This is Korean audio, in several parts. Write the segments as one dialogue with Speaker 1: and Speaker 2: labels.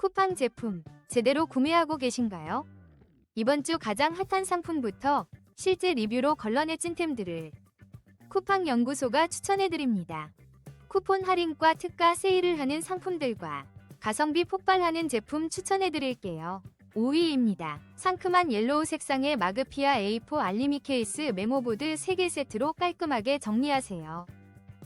Speaker 1: 쿠팡 제품 제대로 구매하고 계신가요? 이번 주 가장 핫한 상품부터 실제 리뷰로 걸러내 찐템들을 쿠팡 연구소가 추천해드립니다. 쿠폰 할인과 특가 세일을 하는 상품들과 가성비 폭발하는 제품 추천해드릴게요. 5위입니다. 상큼한 옐로우 색상의 마그피아 A4 알리미 케이스 메모보드 3개 세트로 깔끔하게 정리하세요.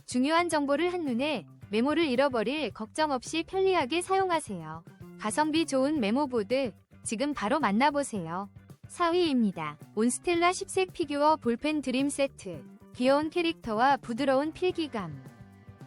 Speaker 1: 중요한 정보를 한눈에 메모를 잃어버릴 걱정 없이 편리하게 사용하세요. 가성비 좋은 메모보드 지금 바로 만나보세요. 4위입니다. 온스텔라 10색 피규어 볼펜 드림 세트. 귀여운 캐릭터와 부드러운 필기감.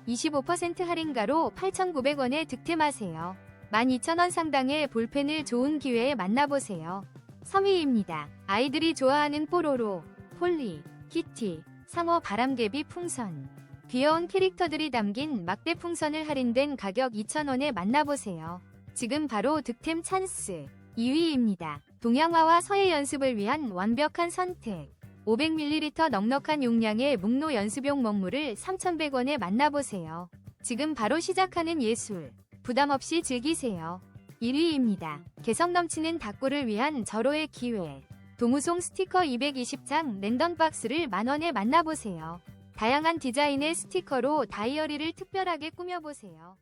Speaker 1: 25% 할인가로 8,900원에 득템하세요. 12,000원 상당의 볼펜을 좋은 기회에 만나보세요. 3위입니다. 아이들이 좋아하는 뽀로로, 폴리, 키티, 상어 바람개비 풍선. 귀여운 캐릭터들이 담긴 막대 풍선을 할인된 가격 2,000원에 만나보세요. 지금 바로 득템 찬스. 2위입니다. 동양화와 서예 연습을 위한 완벽한 선택. 500ml 넉넉한 용량의 묵노 연습용 먹물을 3,100원에 만나보세요. 지금 바로 시작하는 예술. 부담 없이 즐기세요. 1위입니다. 개성 넘치는 닭구를 위한 절호의 기회. 동우송 스티커 220장 랜덤 박스를 만원에 만나보세요. 다양한 디자인의 스티커로 다이어리를 특별하게 꾸며보세요.